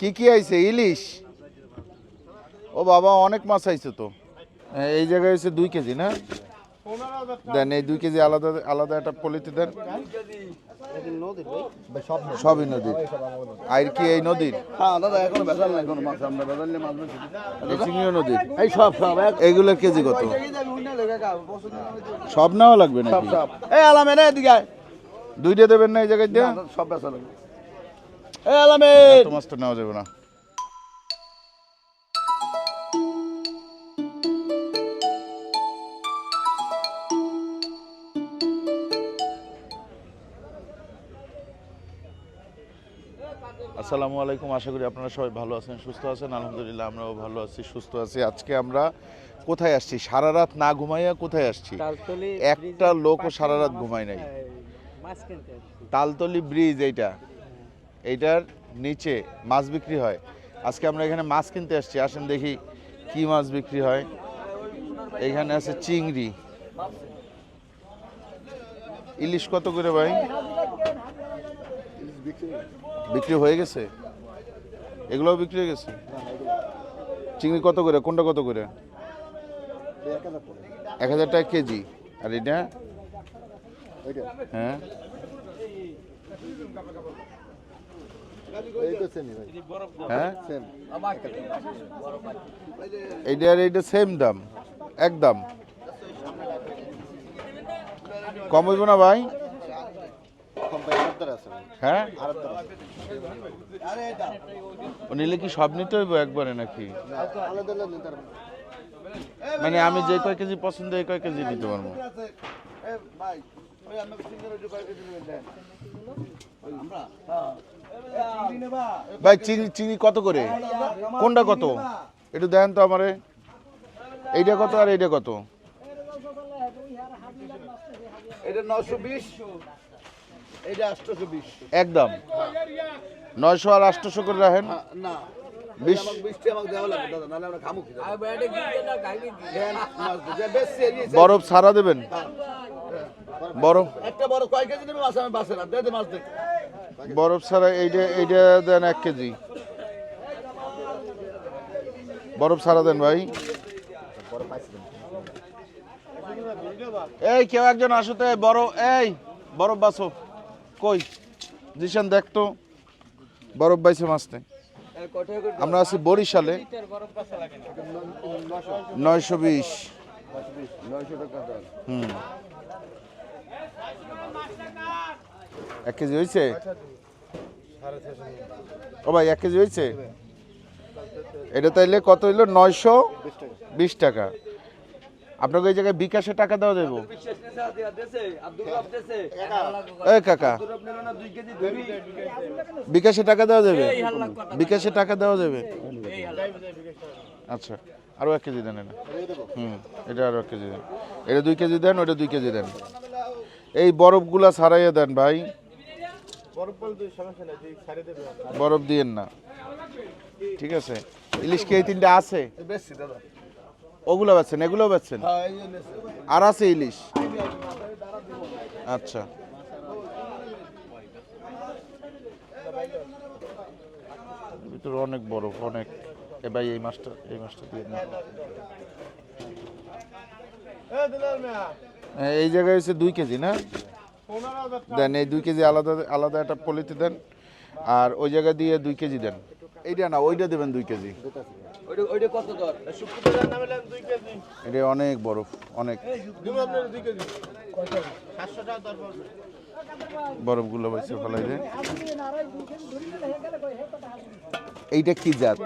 কি কি আইছে? ইলিশ। ও বাবা অনেক মাছ আইছে তো। হ্যাঁ, এই জায়গায় হচ্ছে দুই কেজি না? দেন এই দুই কেজি আলাদা আলাদা একটা পলিতে দেন। সবই নদীর। আর কি এই নদীর? হ্যাঁ চিংড়িও নদীর? এই সব সব কেজি কত? সব নেওয়া লাগবে আয়। দুইটা দেবেন না এই জায়গায় দিয়ে? সব বেচা লাগবে। নেওয়া যাবে না। আসসালামু আলাইকুম আশা করি আপনারা সবাই ভালো আছেন সুস্থ আছেন। আলহামদুলিল্লাহ আমরাও ভালো আছি সুস্থ আছি। আজকে আমরা কোথায় আসছি? সারা রাত না ঘুমাইয়া কোথায় আসছি? একটা লোকও সারা রাত ঘুমায় নাই। আসছি। তালতলি ব্রিজ এইটা। এইটার নিচে মাছ বিক্রি হয়। আজকে আমরা এখানে মাছ কিনতে আসছি, আসেন দেখি কি মাছ বিক্রি হয়। এখানে আছে চিংড়ি। ইলিশ কত করে ভাই? বিক্রি হয়ে গেছে? এগুলোও বিক্রি হয়ে গেছে? চিংড়ি কত করে? কোনটা কত করে? এক হাজার টাকা কেজি। আর এটা? হ্যাঁ। হ্যাঁ? এইটা আর এইটা সেম দাম। একদম। কম হইব না ভাই? হ্যাঁ? নিলে কি সব নিতে হইব একবারে নাকি? মানে আমি যে কয় কেজি পছন্দ এই কয় কেজি নিতে পারব? ভাই চিনি চিনি কত করে? কোনটা কত? একটু দেন তো আমারে। এইটা কত আর এইটা কত? এটা নশো বিশ। এটা আটশোশো বিশ। একদম। নয়শো আর আটশোশো করে রাখেন। না। বরফ ছাড়া দেবেন? বরফ। একটা বড় কয় কেজি নেবে মাছ? আমি বাসে না দে দে মাছ দে। বরফ ছাড়া এইটা এইটা দেন এক কেজি। বরফ ছাড়া দেন ভাই। এই কেউ একজন আসো তো এই বরফ বাসো কই? জিশান দেখতো বরফ বাইছে মাছতে। আমরা আছি বরিশালে। নয়শো বিশ। হুম। এক কেজি হয়েছে? ও ভাই, এক কেজি হয়েছে? এটা তাইলে কত হইল? নয়শো বিশ টাকা। আপনাকে এই জায়গায় বিকাশে টাকা দেওয়া যাব এই কাকা, বিকাশে টাকা দেওয়া যাবে বিকাশে টাকা দেওয়া যাবে আচ্ছা আরও এক কেজি দেন এটা। হুম, এটা আরও এক কেজি দেন। এটা দুই কেজি দেন ওটা দুই কেজি দেন। এই বরফগুলা ছাড়াইয়া দেন ভাই। বরফ দিয়েন না। ঠিক আছে। ইলিশ কি এই তিনটা আছে? ওগুলো বেচছেন এগুলো জন্য আর আছে ইলিশ? আচ্ছা। ভিতরে অনেক বরফ অনেক। এ ভাই এই মাছটা এই মাছটা দিয়ে। হ্যাঁ, এই জায়গায় হচ্ছে দুই কেজি না? দেন এই দুই কেজি আলাদা আলাদা একটা পলিতে দেন আর ওই জায়গা দিয়ে দুই কেজি দেন। এইটা না ওইটা দেবেন দুই কেজি। এটা অনেক বরফ অনেক। বরফগুলো বাইছে ফেলাই দেন। এইটা কি জাত?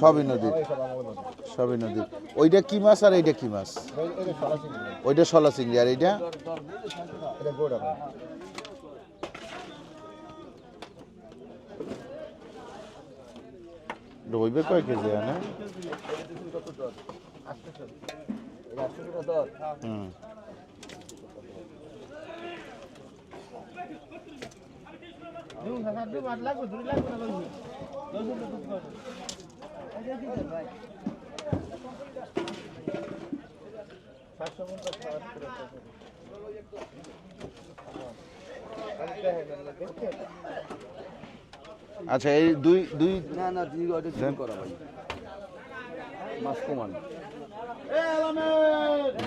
সবই নদীর। সবই নদীর। ওইটা কি মাছ আর এইটা কি মাছ? ওইটা শলা চিংড়ি আর এইটা? রইবে কয় কেজি হ্যাঁ হুম। আচ্ছা এই দুই দুই না না দুই অর্ডার জয়েন করা ভাই। মাস কমান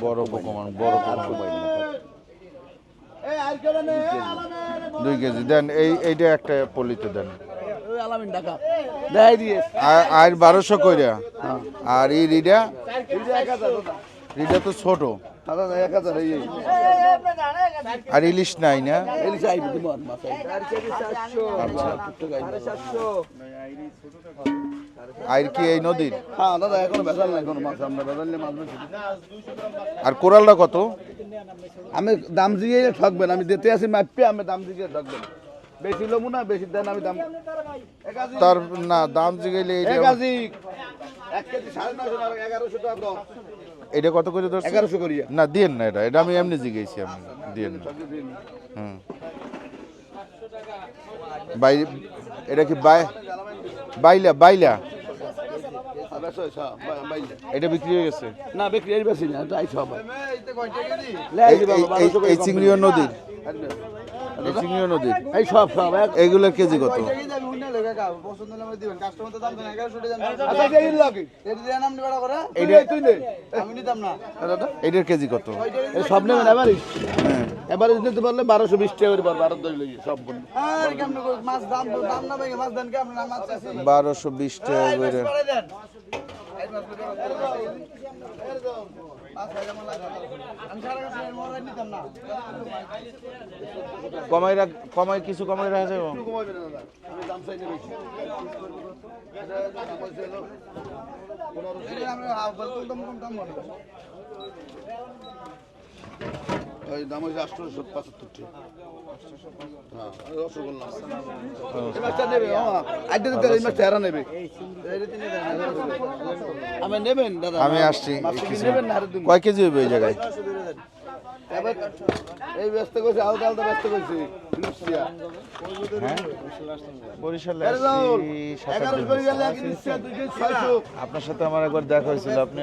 বড় কমান বড় কমান এ আর কেন নে আলামে দুই কেজি। দেন এই এইটা একটা পলিতে দেন। ওই আলামিন ঢাকা। দেখাই দিয়ে। আর বারোশো কইরা। আর এই রিডা? রিডা তো ছোট। আর ইলিশ নাই না? আর কেজি 400 আচ্ছা। টাকা আইবি 400 আর কি এই নদীর? হ্যাঁ আর কোরালটা কত? আমি দাম দিয়ে ঠকবেন আমি দিতে আসি মাপে আমি দাম দিয়ে ঠকবেন। বেশি লমু না বেশি দেন আমি দাম তার না দাম জিগাইলে এটা কত করে ধরছে এগারোশো করিয়া। না দিয়েন না এটা এটা আমি এমনি জিগাইছি আমি দিয়েন না। হুম। বাই এটা কি বাই বাইলা বাইলা। এটা বিক্রি হয়ে গেছে। না বিক্রি এই বেশি না তাই সব এই- চিংড়িও নদীর। এই চিংড়িও নদীর। এই সব সব এক এইগুলোর কেজি কত? আচ্ছা এই লাগে। এইটা তুই নিতাম না দাদা এইটার কেজি কত? সব নেবেন এবারই হ্যাঁ। এবারে নিতে পারলে বারোশো বিশ টাকা করে পারব আরও দশ সব বলব বারোশো বিশ টাকা করে। কমাই রাখ কমাই কিছু কমাই রাখা যাবে? ওই দাম হয়েছে আটশোশো পঁচাত্তরটি। হ্যাঁ ওই রসগোল্লা। এই মাছটা নেবে আইডা দিতে এই মাছটা এরা নেবে। আমি নেবেন দাদা? আমি আসছি কয় কেজি হইবে এই জায়গায়? এই ব্যস্ত করছে আলাদা আলাদা ব্যস্ত করছে। হ্যাঁ আপনার সাথে আমার একবার দেখা হয়েছিল আপনি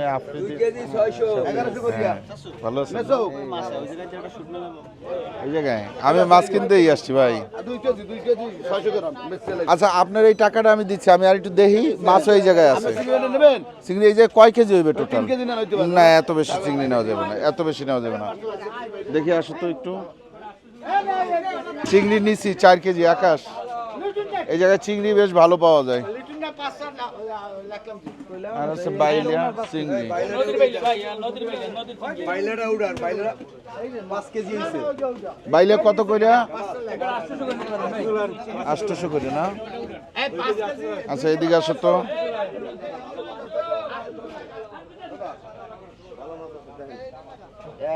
এগারোশো করিয়া ভালো আছেন? জায়গায় আমি মাছ কিনতেই আসছি ভাই। আচ্ছা আপনার এই টাকাটা আমি দিচ্ছি আমি আর একটু দেখি মাছ ওই জায়গায় আছে। চিংড়ি এই যে কয় কেজি হইবে টোটাল না না এত বেশি চিংড়ি নেওয়া যাবে না এত বেশি নেওয়া যাবে না। দেখি আসো তো একটু। চিংড়ি নিছি চার কেজি আকাশ। এই জায়গায় চিংড়ি বেশ ভালো পাওয়া যায়। আর হচ্ছে বাইলিয়া চিংড়ি। বাইলে কত কইরা? আটশোশো করে না? আচ্ছা এদিকে আসো তো।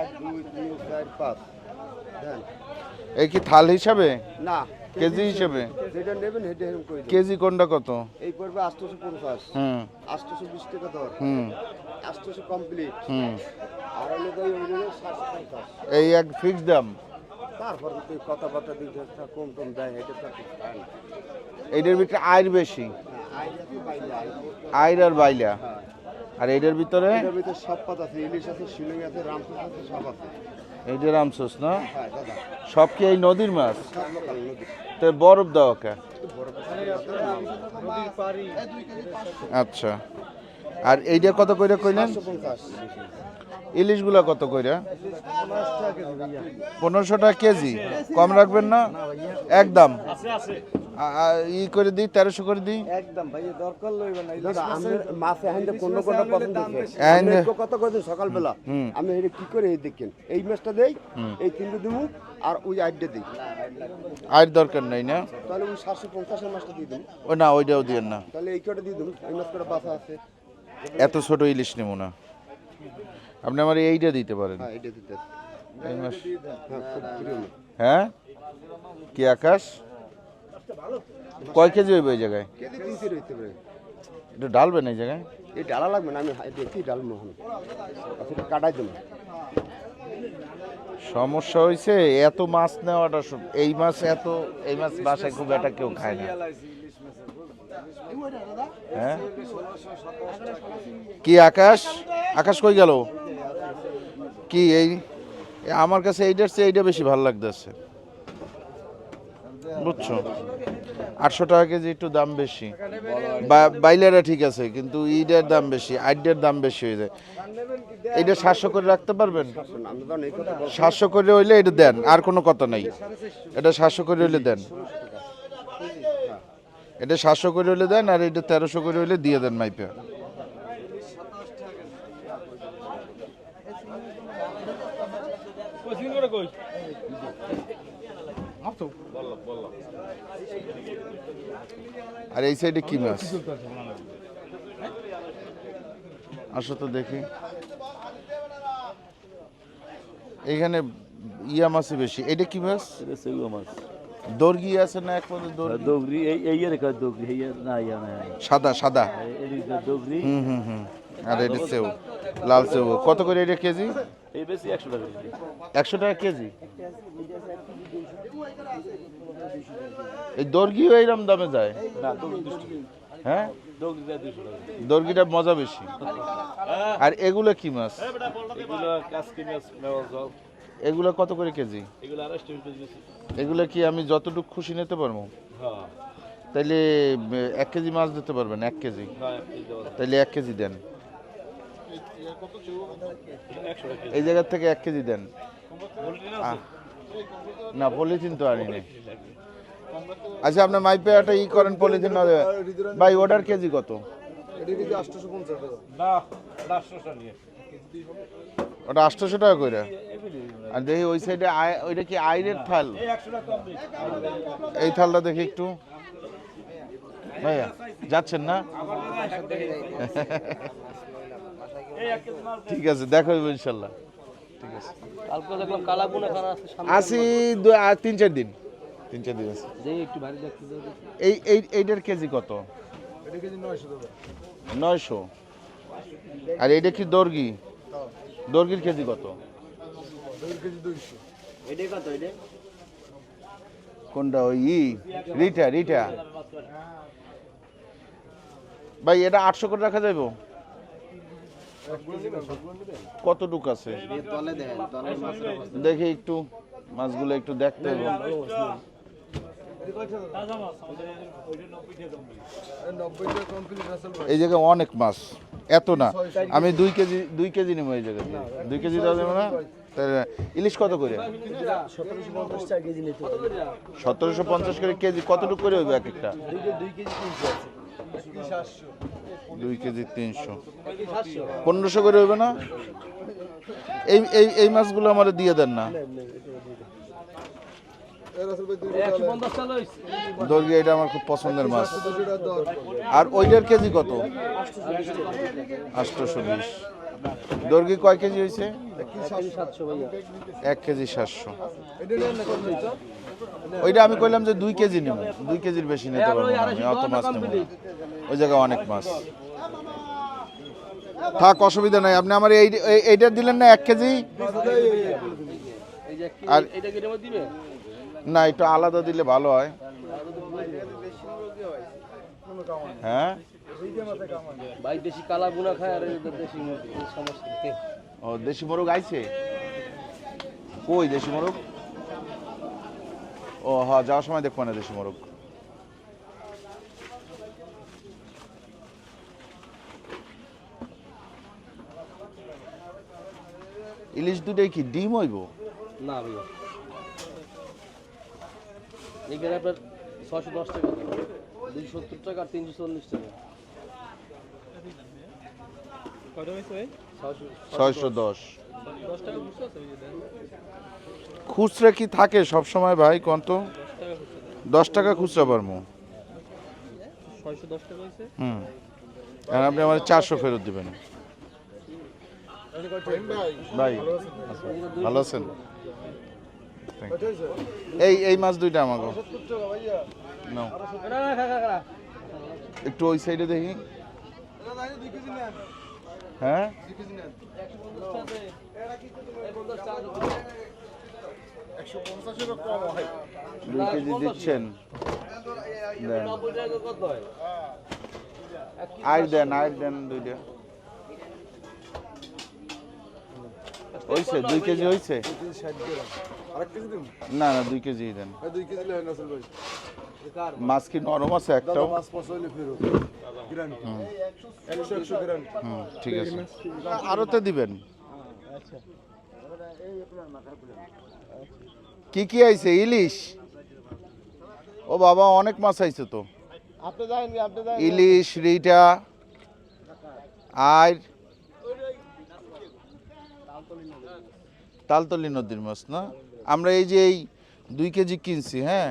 এক দুই তিন চার পাঁচ। এই কি থাল হিসাবে? না। কেজি হিসাবে? যেটা নেবেন সেটা এরকম করে কেজি কোনটা কত? এই পড়বে আটশোশো পঞ্চাশ। হুম। আটশোশো বিশ টাকা দর। হুম। আটশোশো কমপ্লিট। হুম। আর হলে তো ওই হলো সাতশো পঞ্চাশ। এই এক ফিক্স দাম? তারপর তুই কথাবার্তা দিতে কম কম দেয় এটা তো না। এইটার ভিতরে আয়ের বেশি? আয়ের আর বাইলা? আর এইটার ভিতরে? এটার ভিতরে সব পাত আছে ইলিশ আছে শিলিং আছে রামপুর আছে সব আছে। এইটা রামসোস না? সব কি এই নদীর মাছ? তো বরফ দেওয়া কে আচ্ছা। আর এইটা কত করে কইলেন? ইলিশগুলা কত কইরা? পনেরোশো টাকা কেজি। কম রাখবেন না? একদম। ই করে দিই তেরোশো করে দিই? আমি একটু কথা কইছি সকালবেলা। আমি এটা কি করে এই দেখেন? এই মাছটা দেই এই তিনটে আর ওই দিই। আয়ের দরকার নাই না? তাহলে ওই সাতশো পঞ্চাশের মাছটা দিয়ে দিন ও না ওইটাও না। তাহলে এই কটা দিয়ে দিন এই মাছ কটা বাসা আছে? এত ছোট ইলিশ নেব না। আপনি আমার এইটা দিতে পারেন। হ্যাঁ হ্যাঁ খুব প্রিয় মাছ। হ্যাঁ? কি আকাশ? কয় কেজি হইবে এই জায়গায়? হইতে ডালবেন এই জায়গায়? এই ডালা লাগবে না আমি হাই- দেখি ডাল মোহন। আচ্ছা কাটাই দেবো। সমস্যা হয়েছে এত মাছ নেওয়াটা সব- এই মাছ এত এই মাছ বাসায় খুব একটা কেউ খায় না। হ্যাঁ? কি আকাশ? আকাশ কই গেল? কি এই, আমার কাছে এইটার চেয়ে এইটা বেশি ভালো লাগতেছে। বুঝছ? আটশো টাকা কেজি একটু দাম বেশি। বাইলেরা ঠিক আছে, কিন্তু ইডের দাম বেশি, আইডের দাম বেশি হয়ে যায়। এইটা সাতশো করে রাখতে পারবেন? সাতশো করে হইলে এটা দেন, আর কোনো কথা নাই। এটা সাতশো করে হইলে দেন। এটা সাতশো করে হইলে দেন, আর এটা তেরোশো করে হইলে দিয়ে দেন মাইপে। আর এই সাইডে কি মাছ? আসো তো দেখি। এখানে ইয়া মাছই বেশি। এটা কি মাছ? এটা সেগুলো মাছ। দর্গি আছে না এক পদে দর্গি দগরি। এই এই দগরি? এই না ইয়া না সাদা সাদা। এদিক দগরি। হুম হুম হুম। আর এটা সেও লাল সেও। কত করে এটা কেজি? এই বেশি একশো টাকা কেজি। একশো টাকা কেজি? এই দর্গিও এইরকম দামে যায়? হ্যাঁ? দর্গিটা মজা বেশি। আর এগুলো কি মাছ? এগুলো জল এগুলো কত করে কেজি? এগুলো কি আমি যতটুকু খুশি নিতে পারব? হ্যাঁ। তাইলে এক কেজি মাছ দিতে পারবেন এক কেজি। হ্যাঁ তাইলে এক কেজি দেন। এই জায়গা থেকে এক কেজি দেন। না পলিথিন তো আনি নাই আচ্ছা আপনার মাইপে একটা ই করেন পলিথিন না। ভাই ওটার কেজি কত? ওটা আটশোশো টাকা করে আর দেখি ওই সাইডে ওইটা কি আইরের থাল? এই থালটা দেখি একটু। ভাইয়া যাচ্ছেন না? ঠিক আছে দেখো ইনশাল্লাহ। ঠিক আছে। কালকে দেখলাম কালা বুনা খানা আছে সামনে। আসি তিন চার দিন। তিন চার দিন আছে একটু ভারী। এই এই এইটার কেজি কত? নয়শো। আর এইটা কি দর্গি? দর্গির কেজি কত? কোনটা ওই রিটা রিটা। ভাই এটা আটশো করে রাখা যাইব? কতটুক আছে? দেখি একটু মাছগুলো একটু দেখতে হবে। এই জায়গায় অনেক মাছ এত না। আমি দুই কেজি দুই কেজি নেব এই জায়গাতে দুই কেজি দেওয়া যাবে না? ইলিশ কত করে? সতেরোশো পঞ্চাশ করে কেজি কতটুকু করে হইবে এক একটা? দুই কেজি তিনশো। পনেরোশো করে হইবে না? এই এই এই মাছগুলো আমার দিয়ে দেন না। দর্গি এটা আমার খুব পছন্দের মাছ। আর ওইটার কেজি কত? আটশোশো বিশ। দর্গি কয় কেজি হয়েছে? এক কেজি সাতশো। ওইটা আমি কইলাম যে দুই কেজি নেব। দুই কেজির বেশি নিতে পারব আমি অত মাছ নেব ওই জায়গায় অনেক মাছ। থাক, অসুবিধা নাই। আপনি আমার এই এই- এইটা দিলেন না এক কেজি? আর- না, একটু আলাদা দিলে ভালো হয়। হ্যাঁ? দেশি খায় আর ও, দেশি মোরগ আইছে? কই দেশি মোরগ? ও হ্যাঁ যাওয়ার সময় দেখব না দেশি মোরগ। ইলিশ দুটোই কি ডিম হইব? না ভাইয়া এখানে আপনার ছশো দশ টাকা। দুইশো সত্তর টাকা আর তিনশো চল্লিশ টাকা। ছশো ছয়শো দশ। খুচরা কি থাকে সব সময় ভাই কত দশ টাকা খুচরা হয়েছে হুম। আর আপনি আমার চারশো ফেরত দিবেন। ভাই, ভালো আছেন? এই এই মাছ দুইটা আমাকে একটু ওই সাইডে দেখি। হ্যাঁ? দুই কেজি দিচ্ছেন। দেন। হয় আয় দেন আয় দেন দুইটা হইছে দুই কেজি হইছে? না না দুই কেজি দেন। দুই কেজি মাছ কি নরম আছে একটাও। ঠিক আছে। আরতে দিবেন। কি কি আইছে? ইলিশ। ও বাবা অনেক মাছ আইছে তো। ইলিশ রিটা আর তালতলি নদীর মাছ না? আমরা এই যে এই দুই কেজি কিনছি হ্যাঁ?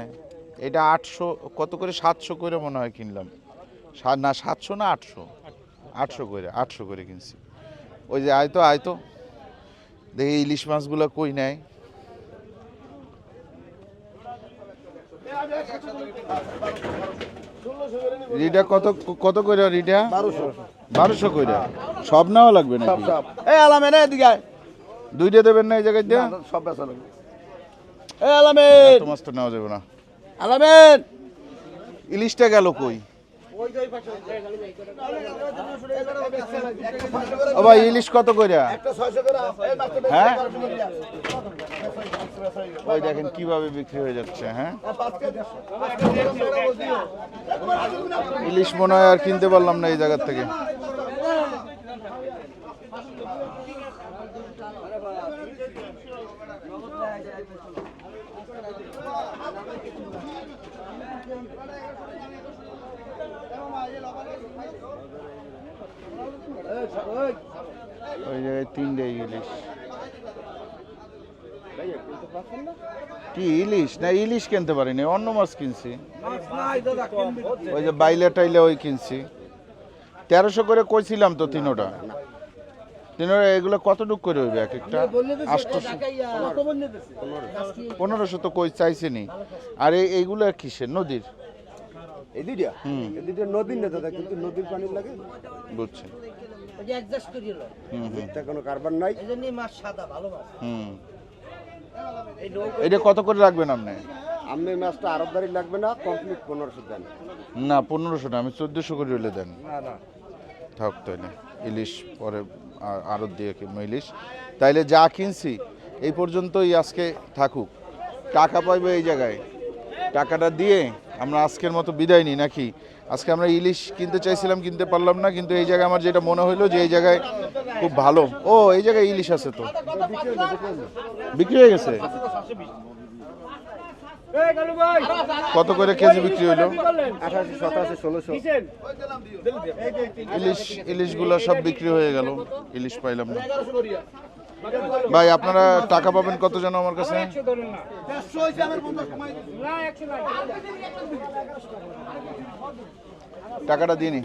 এটা আটশো কত করে? সাতশো করে মনে হয় কিনলাম। না সাতশো না আটশো? আটশো করে আটশো করে কিনছি। ওই যে আয়তো আয়তো। দেখি ইলিশ মাছগুলো কই নেয়। রিটা কত কত করে রিটা বারোশো। কইরা সব নেওয়া লাগবে নাকি? এই আলামেন এদিকে আয়। দুইটা দেবেন না এই জায়গায় না, সব বেচা লাগবে। এই আলামেন এত মাছ তো নেওয়া যাবে না। আলামেন ইলিশটা গেল কই ভাই, ইলিশ কত কইরা হ্যাঁ? ওই দেখেন কীভাবে বিক্রি হয়ে যাচ্ছে হ্যাঁ। ইলিশ মনে হয় আর কিনতে পারলাম না এই জায়গার থেকে ওই জায়গায় তিনটে ইলিশ। কি ইলিশ? না, ইলিশ কিনতে পারিনি, অন্য মাছ কিনছি। ওই যে বাইলে টাইলে ওই কিনছি। তেরোশো করে কইছিলাম তো তিনোটা। এগুলো কতটুক করে হইবে? এক একটা পনেরোশো। তো কই চাইছেনি। আর এই এইগুলো কিসের? নদীর? এই দুইটা? হুম। এই দুইটা নদীর না দাদা কিন্তু নদীর পানি লাগে। বুঝছি। ওই অ্যাডজাস্ট করিয়ে লয় হুম হুম। এটা কোনো কারবার নাই। মাছ সাদা ভালো মাছ হুম এটা কত করে রাখবেন আপনি? আমি মাছটা আরবদারি লাগবে না কমপ্লিট পনেরোশো দেন। না পনেরোশো না আমি চোদ্দোশো করে দেন। না না। থাক তাইলে ইলিশ পরে আড়ত দিয়ে কিনবো ইলিশ তাইলে যা কিনছি, এই পর্যন্তই আজকে থাকুক। টাকা পাইবে এই জায়গায়। টাকাটা দিয়ে আমরা আজকের মতো বিদায় নিই নাকি? আজকে আমরা ইলিশ কিনতে চাইছিলাম, কিনতে পারলাম না, কিন্তু এই জায়গায় আমার যেটা মনে হলো যে এই জায়গায় খুব ভালো। ও, এই জায়গায় ইলিশ আছে তো। বিক্রি হয়ে গেছে? কত করে কেজি বিক্রি হইল? আঠাশি ষোলোশো ইলিশ, ইলিশগুলো সব বিক্রি হয়ে গেল। ইলিশ পাইলাম না। ভাই, আপনারা টাকা পাবেন কত যেন আমার কাছে? টাকাটা দিয়ে নি